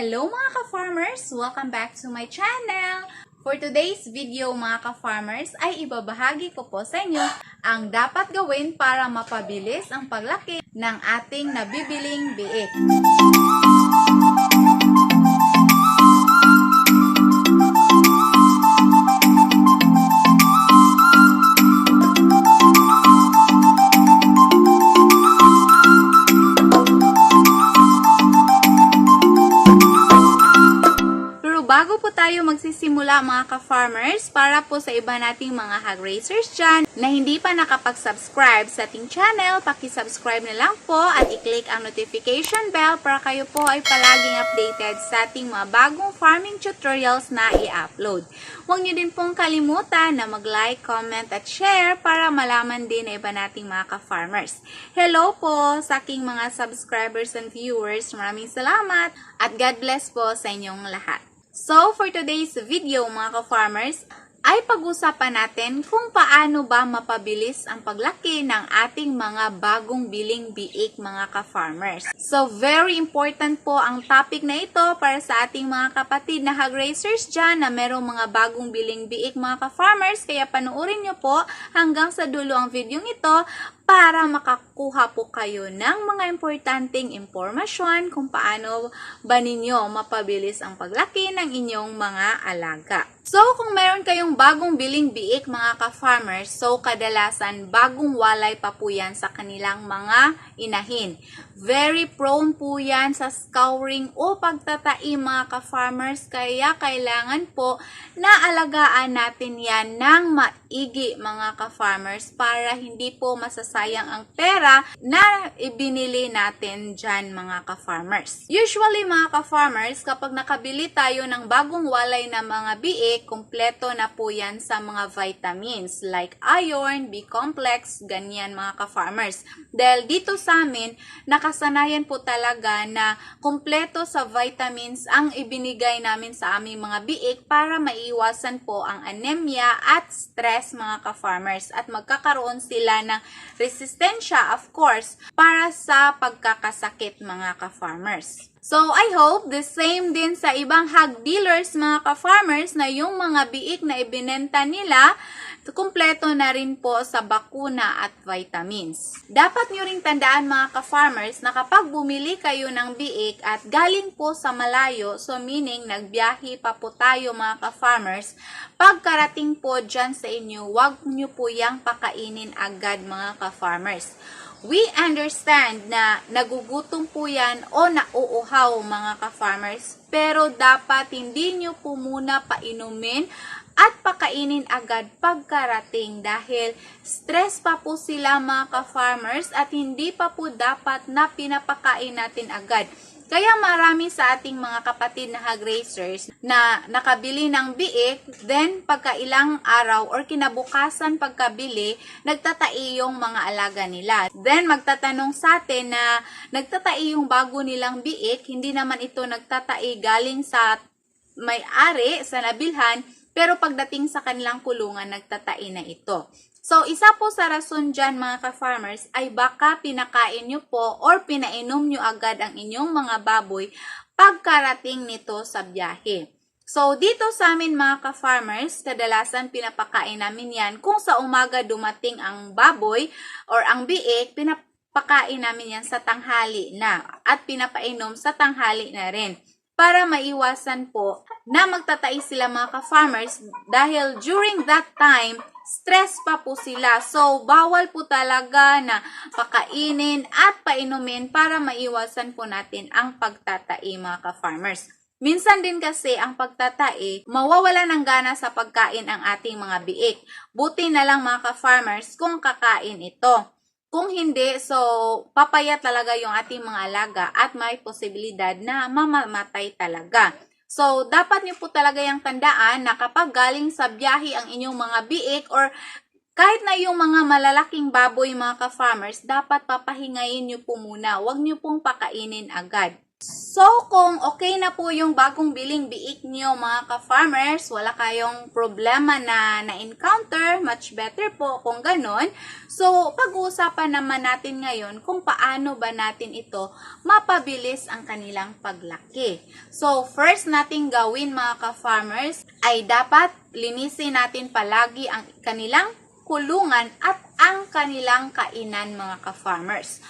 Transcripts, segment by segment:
Hello mga ka-farmers! Welcome back to my channel! For today's video mga ka-farmers ay ibabahagi ko po sa inyo ang dapat gawin para mapabilis ang paglaki ng ating nabibiling biik. Bago po tayo magsisimula mga ka-farmers, para po sa iba nating mga hog racers dyan na hindi pa nakapag-subscribe sa ating channel, paki-subscribe na lang po at i-click ang notification bell para kayo po ay palaging updated sa ating mga bagong farming tutorials na i-upload. Huwag niyo din pong kalimutan na mag-like, comment at share para malaman din na iba nating mga ka-farmers. Hello po sa aking mga subscribers and viewers. Maraming salamat at God bless po sa inyong lahat. So, for today's video mga ka-farmers, ay pag-usapan natin kung paano ba mapabilis ang paglaki ng ating mga bagong biling biik mga ka-farmers. So, very important po ang topic na ito para sa ating mga kapatid na hog racers dyan na merong mga bagong biling biik mga ka-farmers. Kaya panoorin nyo po hanggang sa dulo ang video ito para makakuha po kayo ng mga importanteng impormasyon kung paano ba ninyo mapabilis ang paglaki ng inyong mga alaga. So, kung meron kayong bagong biling biik mga ka-farmers, so kadalasan bagong walay pa po yan sa kanilang mga inahin. Very prone po yan sa scouring o pagtatai mga ka-farmers, kaya kailangan po na alagaan natin yan ng maigi mga ka-farmers para hindi po masasayang ang pera na ibinili natin dyan mga ka-farmers. Usually mga ka-farmers, kapag nakabili tayo ng bagong walay na mga biik, kumpleto na po yan sa mga vitamins like iron, B-complex, ganyan mga ka-farmers. Dahil dito sa amin, nakasanayan po talaga na kumpleto sa vitamins ang ibinigay namin sa aming mga biik para maiwasan po ang anemia at stress mga ka-farmers at magkakaroon sila ng resistensya of course para sa pagkakasakit mga ka-farmers. So, I hope the same din sa ibang hog dealers mga ka-farmers na yung mga biik na ibinenta nila kumpleto na rin po sa bakuna at vitamins. Dapat nyo ring tandaan mga ka-farmers na kapag bumili kayo ng biik at galing po sa malayo, so meaning nagbiyahe pa po tayo mga ka-farmers, pagkarating po dyan sa inyo, wag nyo po yang pakainin agad mga ka-farmers. We understand na nagugutom po yan o nauuhaw mga ka-farmers, pero dapat hindi nyo po muna painumin at pakainin agad pagkarating dahil stress pa po sila mga ka-farmers at hindi pa po dapat na pinapakain natin agad. Kaya marami sa ating mga kapatid na hog racers na nakabili ng biik, then pagkailang araw or kinabukasan pagkabili, nagtatai yung mga alaga nila. Then magtatanong sa atin na nagtatai yung bago nilang biik, hindi naman ito nagtatai galing sa may-ari sa nabilhan, pero pagdating sa kanilang kulungan, nagtatai na ito. So, isa po sa rason dyan mga ka-farmers ay baka pinakain nyo po or pinainom nyo agad ang inyong mga baboy pagkarating nito sa biyahe. So, dito sa amin mga ka-farmers, kadalasan pinapakain namin yan kung sa umaga dumating ang baboy or ang biik, pinapakain namin yan sa tanghali na at pinapainom sa tanghali na rin para maiwasan po na magtatai sila mga ka-farmers dahil during that time, stress pa po sila. So, bawal po talaga na pakainin at painumin para maiwasan po natin ang pagtatai mga ka-farmers. Minsan din kasi ang pagtatai, mawawala ng gana sa pagkain ang ating mga biik. Buti na lang mga ka-farmers kung kakain ito. Kung hindi, so papaya talaga yung ating mga alaga at may posibilidad na mamamatay talaga. So, dapat niyo po talaga yung tandaan na kapag galing sa biyahe ang inyong mga biik or kahit na yung mga malalaking baboy mga ka-farmers, dapat papahingayin niyo po muna. Huwag niyo pong pakainin agad. So, kung okay na po yung bagong biling biik nyo mga ka-farmers, wala kayong problema na na-encounter, much better po kung ganon. So, pag-uusapan naman natin ngayon kung paano ba natin ito mapabilis ang kanilang paglaki. So, first nating gawin mga ka-farmers ay dapat linisin natin palagi ang kanilang kulungan at ang kanilang kainan mga ka-farmers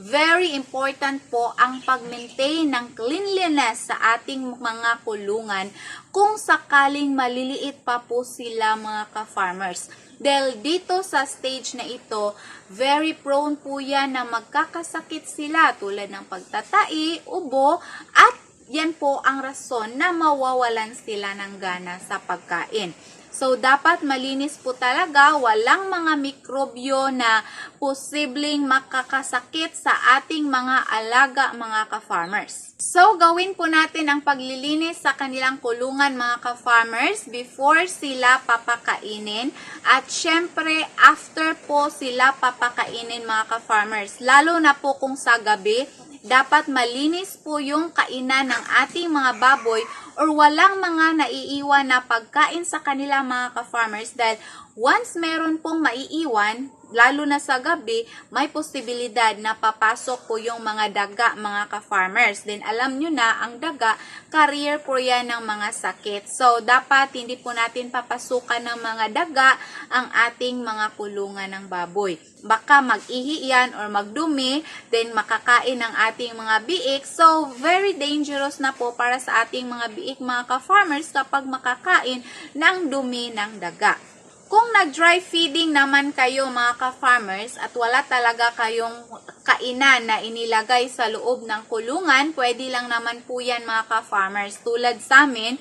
very important po ang pag-maintain ng cleanliness sa ating mga kulungan kung sakaling maliliit pa po sila mga ka-farmers. Dahil dito sa stage na ito, very prone po yan na magkakasakit sila tulad ng pagtatai, ubo, at yan po ang rason na mawawalan sila ng gana sa pagkain. So, dapat malinis po talaga, walang mga mikrobyo na posibleng makakasakit sa ating mga alaga mga ka-farmers. So, gawin po natin ang paglilinis sa kanilang kulungan mga ka-farmers before sila papakainin at syempre after po sila papakainin mga ka-farmers. Lalo na po kung sa gabi, dapat malinis po yung kainan ng ating mga baboy or walang mga naiiwan na pagkain sa kanila mga ka-farmers. Dahil once meron pong maiiwan, lalo na sa gabi, may posibilidad na papasok po yung mga daga mga ka-farmers. Then alam nyo na, ang daga, carrier po yan ng mga sakit. So, dapat hindi po natin papasukan ng mga daga ang ating mga kulungan ng baboy. Baka mag-ihi yan or magdumi, then makakain ng ating mga biik. So, very dangerous na po para sa ating mga biik mga ka-farmers kapag makakain ng dumi ng daga. Kung nag-dry feeding naman kayo mga ka-farmers at wala talaga kayong kainan na inilagay sa loob ng kulungan, pwede lang naman po yan mga ka-farmers. Tulad sa amin,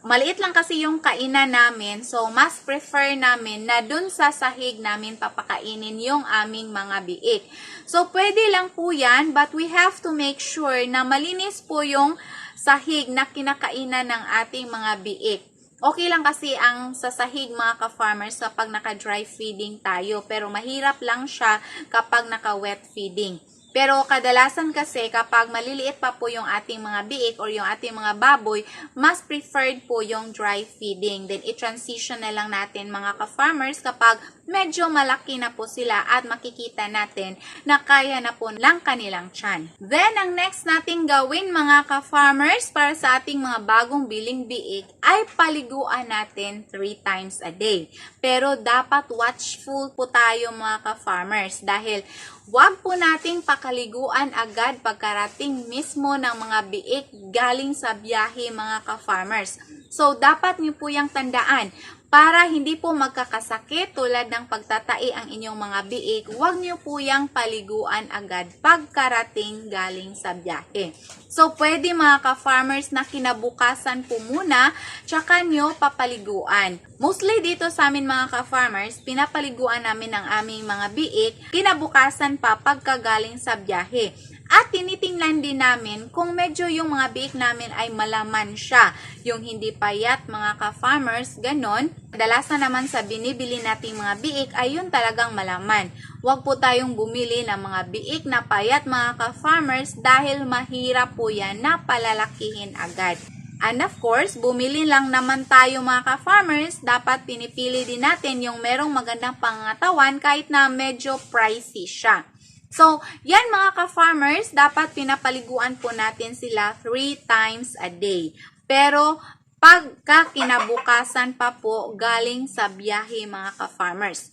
maliit lang kasi yung kainan namin, so mas prefer namin na dun sa sahig namin papakainin yung aming mga biik. So pwede lang po yan, but we have to make sure na malinis po yung sahig na kinakainan ng ating mga biik. Okay lang kasi ang sasahig mga ka-farmers kapag naka-dry feeding tayo. Pero mahirap lang siya kapag naka-wet feeding. Pero kadalasan kasi kapag maliliit pa po yung ating mga biik or yung ating mga baboy, mas preferred po yung dry feeding. Then i-transition na lang natin mga ka-farmers kapag medyo malaki na po sila at makikita natin na kaya na po lang kanilang tiyan. Then ang next nating gawin mga ka-farmers para sa ating mga bagong biling biik ay paliguan natin 3 times a day. Pero dapat watchful po tayo mga ka-farmers dahil Huwag po nating pakaliguan agad pagkarating mismo ng mga biik galing sa biyahe mga ka-farmers. So, dapat niyo po yung tandaan, para hindi po magkakasakit tulad ng pagtatai ang inyong mga biik, huwag niyo po yung paliguan agad pagkarating galing sa biyahe. So, pwede mga ka-farmers na kinabukasan po muna, tsaka nyo papaliguan. Mostly dito sa amin mga ka-farmers, pinapaliguan namin ang aming mga biik, kinabukasan pa pagkagaling sa biyahe. At tinitingnan din namin kung medyo yung mga biik namin ay malaman siya. Yung hindi payat mga ka-farmers, ganon. Kadalasan naman sa binibili nating mga biik ay yun talagang malaman. Huwag po tayong bumili ng mga biik na payat mga ka-farmers dahil mahirap po yan na palalakihin agad. And of course, bumili lang naman tayo mga ka-farmers, dapat pinipili din natin yung merong magandang pangatawan kahit na medyo pricey siya. So, yan mga ka-farmers, dapat pinapaliguan po natin sila 3 times a day. Pero, pagka kinabukasan pa po galing sa biyahe mga ka-farmers.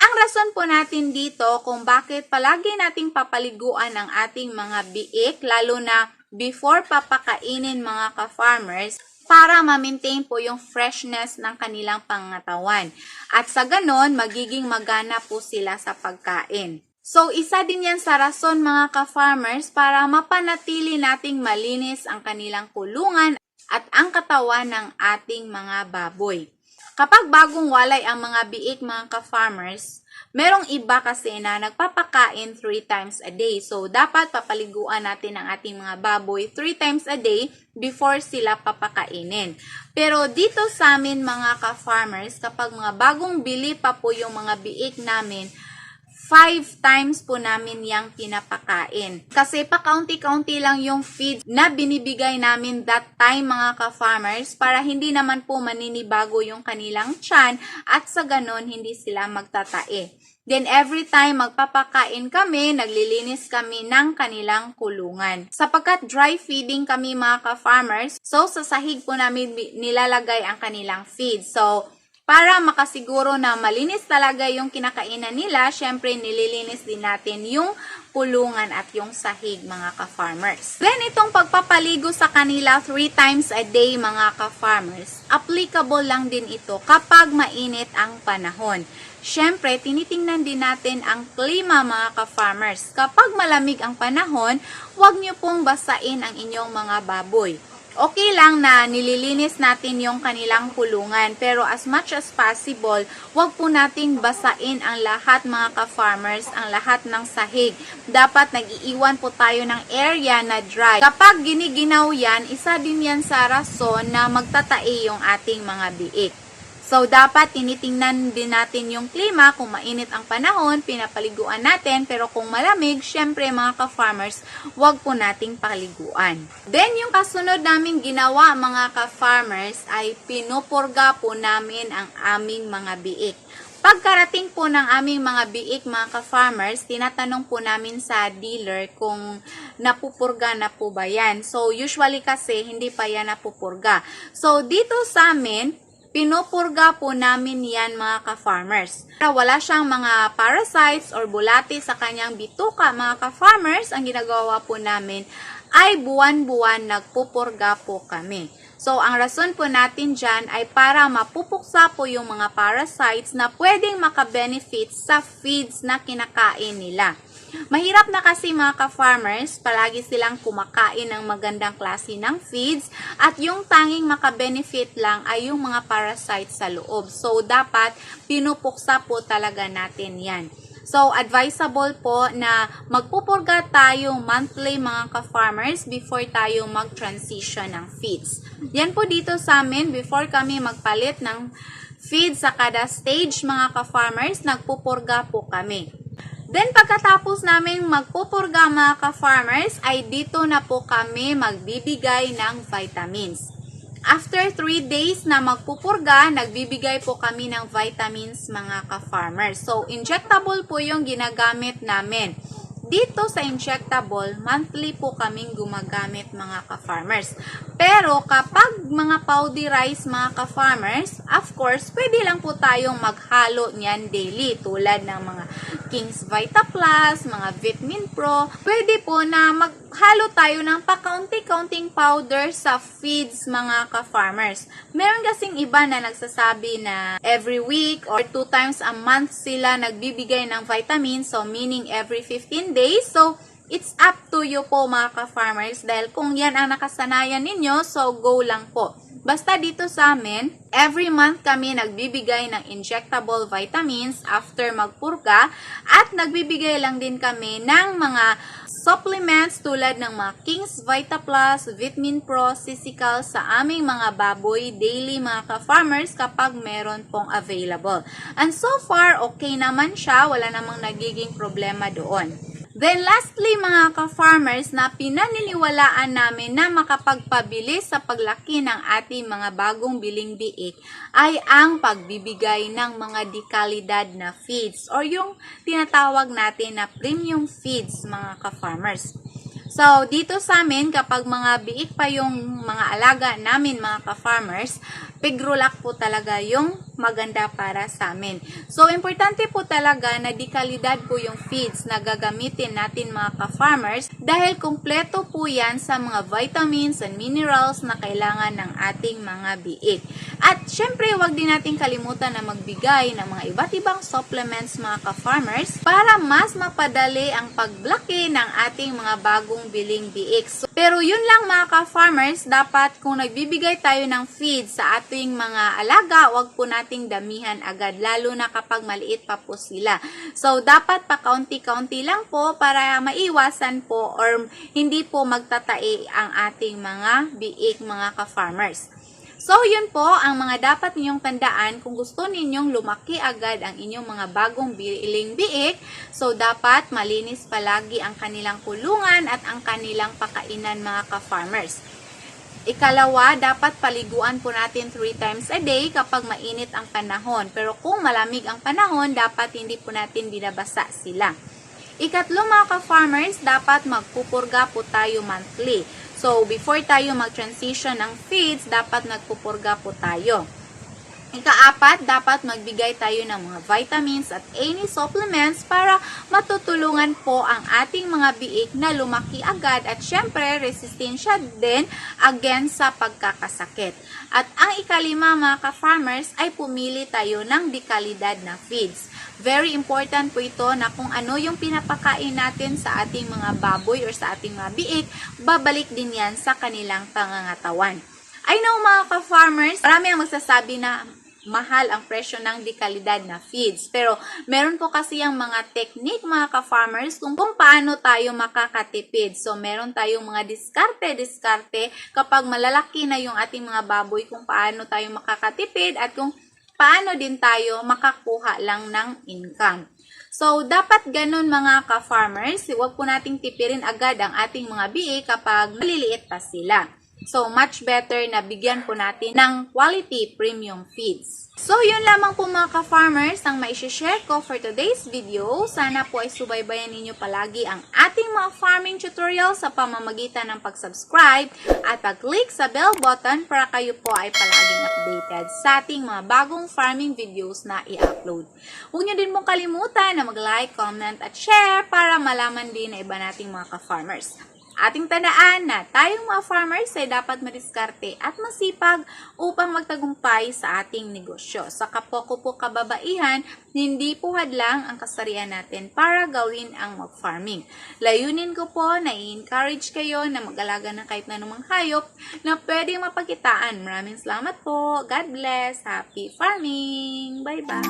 Ang rason po natin dito kung bakit palagi nating papaliguan ang ating mga biik, lalo na before papakainin mga ka-farmers, para ma-maintain po yung freshness ng kanilang pangatawan. At sa ganon, magiging magana po sila sa pagkain. So, isa din yan sa rason mga ka-farmers para mapanatili nating malinis ang kanilang kulungan at ang katawan ng ating mga baboy. Kapag bagong walay ang mga biik mga ka-farmers, merong iba kasi na nagpapakain 3 times a day. So, dapat papaliguan natin ang ating mga baboy 3 times a day before sila papakainin. Pero dito sa amin mga ka-farmers, kapag mga bagong bili pa po yung mga biik namin, five times po namin yang pinapakain. Kasi pa kaunti-kaunti lang yung feed na binibigay namin that time mga ka-farmers para hindi naman po maninibago yung kanilang tiyan at sa ganon hindi sila magtatae. Then every time magpapakain kami, naglilinis kami ng kanilang kulungan. Sapagkat dry feeding kami mga ka-farmers, so sa sahig po namin nilalagay ang kanilang feed. So para makasiguro na malinis talaga yung kinakainan nila, syempre nililinis din natin yung pulungan at yung sahig mga ka-farmers. Then itong pagpapaligo sa kanila 3 times a day mga ka-farmers, applicable lang din ito kapag mainit ang panahon. Syempre, tinitingnan din natin ang klima mga ka-farmers. Kapag malamig ang panahon, huwag niyo pong basain ang inyong mga baboy okay lang na nililinis natin yung kanilang kulungan. Pero as much as possible, wag po nating basain ang lahat mga ka-farmers, ang lahat ng sahig. Dapat nag-iiwan po tayo ng area na dry. Kapag giniginaw yan, isa din yan sa rason na magtatae yung ating mga biik. So, dapat tinitingnan din natin yung klima. Kung mainit ang panahon, pinapaliguan natin. Pero kung malamig, syempre mga ka-farmers, wag po nating paliguan. Then, yung kasunod namin ginawa mga ka-farmers ay pinupurga po namin ang aming mga biik. Pagkarating po ng aming mga biik mga ka-farmers, tinatanong po namin sa dealer kung napupurga na po ba yan. So, usually kasi hindi pa yan napupurga. So, dito sa amin, pinupurga po namin yan mga ka-farmers. Wala siyang mga parasites or bulati sa kanyang bituka mga ka-farmers, ang ginagawa po namin ay buwan-buwan nagpupurga po kami. So, ang rason po natin dyan ay para mapupuksa po yung mga parasites na pwedeng makabenefit sa feeds na kinakain nila. Mahirap na kasi mga ka-farmers, palagi silang kumakain ng magandang klase ng feeds at yung tanging makabenefit lang ay yung mga parasites sa loob. So, dapat pinupuksa po talaga natin yan. So, advisable po na magpupurga tayo monthly mga ka-farmers before tayo mag-transition ng feeds. Yan po dito sa amin, before kami magpalit ng feed sa kada stage mga ka-farmers, nagpupurga po kami. Then pagkatapos namin magpupurga mga ka-farmers, ay dito na po kami magbibigay ng vitamins. After 3 days na magpupurga, nagbibigay po kami ng vitamins mga ka-farmers. So, injectable po yung ginagamit namin. Dito sa injectable, monthly po kaming gumagamit mga ka-farmers. Pero kapag mga powderized mga ka-farmers, of course, pwede lang po tayong maghalo niyan daily tulad ng mga King's Vita Plus, mga Vitamin Pro. Pwede po na maghalo tayo ng pakaunti-kaunting powder sa feeds mga ka-farmers. Meron kasing iba na nagsasabi na every week or two times a month sila nagbibigay ng vitamins, so meaning every 15 days. So, it's up to you po mga ka-farmers dahil kung yan ang nakasanayan ninyo, so go lang po. Basta dito sa amin, every month kami nagbibigay ng injectable vitamins after magpurga at nagbibigay lang din kami ng mga supplements tulad ng mga King's Vita Plus, Vitamin Pro, Sisical sa aming mga baboy daily mga ka-farmers kapag meron pong available. And so far, okay naman siya. Wala namang nagiging problema doon. Then lastly mga ka-farmers na pinaniniwalaan namin na makapagpabilis sa paglaki ng ating mga bagong biling biik ay ang pagbibigay ng mga dekalidad na feeds or yung tinatawag natin na premium feeds mga ka-farmers. So, dito sa amin, kapag mga biik pa yung mga alaga namin, mga ka-farmers, pigrulak po talaga yung maganda para sa amin. So, importante po talaga na di kalidad po yung feeds na gagamitin natin mga ka-farmers dahil kumpleto po yan sa mga vitamins and minerals na kailangan ng ating mga biik. At syempre, wag din natin kalimutan na magbigay ng mga iba't ibang supplements mga ka-farmers para mas mapadali ang paglaki ng ating mga bagong biling biik. So, pero yun lang mga ka-farmers, dapat kung nagbibigay tayo ng feed sa ating mga alaga, wag po nating damihan agad, lalo na kapag maliit pa po sila. So, dapat pa kaunti-kaunti lang po para maiwasan po or hindi po magtatae ang ating mga biik mga ka-farmers. So, yun po ang mga dapat ninyong tandaan kung gusto ninyong lumaki agad ang inyong mga bagong biling biik. So, dapat malinis palagi ang kanilang kulungan at ang kanilang pakainan mga ka-farmers. Ikalawa, dapat paliguan po natin 3 times a day kapag mainit ang panahon. Pero kung malamig ang panahon, dapat hindi po natin binabasa sila. Ikatlo mga ka-farmers, dapat magpupurga po tayo monthly. So, before tayo mag-transition ng feeds, dapat nagpupurga po tayo. Ikaapat, dapat magbigay tayo ng mga vitamins at any supplements para matutulungan po ang ating mga biik na lumaki agad at syempre resistensya din against sa pagkakasakit. At ang ikalima mga ka-farmers ay pumili tayo ng dekalidad na feeds. Very important po ito na kung ano yung pinapakain natin sa ating mga baboy or sa ating mga biik, babalik din yan sa kanilang pangangatawan. I know mga ka-farmers, marami ang magsasabi na mahal ang presyo ng dekalidad na feeds. Pero meron po kasi ang mga technique mga ka-farmers kung, kung paano tayo makakatipid. So meron tayong mga diskarte-diskarte kapag malalaki na yung ating mga baboy kung paano tayo makakatipid at kung paano din tayo makakuha lang ng income. So, dapat ganun mga ka-farmers, huwag po nating tipirin agad ang ating mga biik kapag maliliit pa sila. So, much better na bigyan po natin ng quality premium feeds. So, yun lamang po mga ka-farmers ang maishishare ko for today's video. Sana po ay subaybayan ninyo palagi ang ating mga farming tutorial sa pamamagitan ng pag-subscribe at pag-click sa bell button para kayo po ay palaging updated sa ating mga bagong farming videos na i-upload. Huwag nyo din pong kalimutan na mag-like, comment at share para malaman din na iba nating mga ka-farmers. Ating tandaan na tayong mga farmers ay dapat madiskarte at masipag upang magtagumpay sa ating negosyo. Sa kapwa ko po kababaihan, hindi po hadlang ang kasarian natin para gawin ang mag-farming. Layunin ko po na i-encourage kayo na mag-alaga ng kahit na anumang hayop na pwedeng mapagkitaan. Maraming salamat po. God bless. Happy farming. Bye-bye.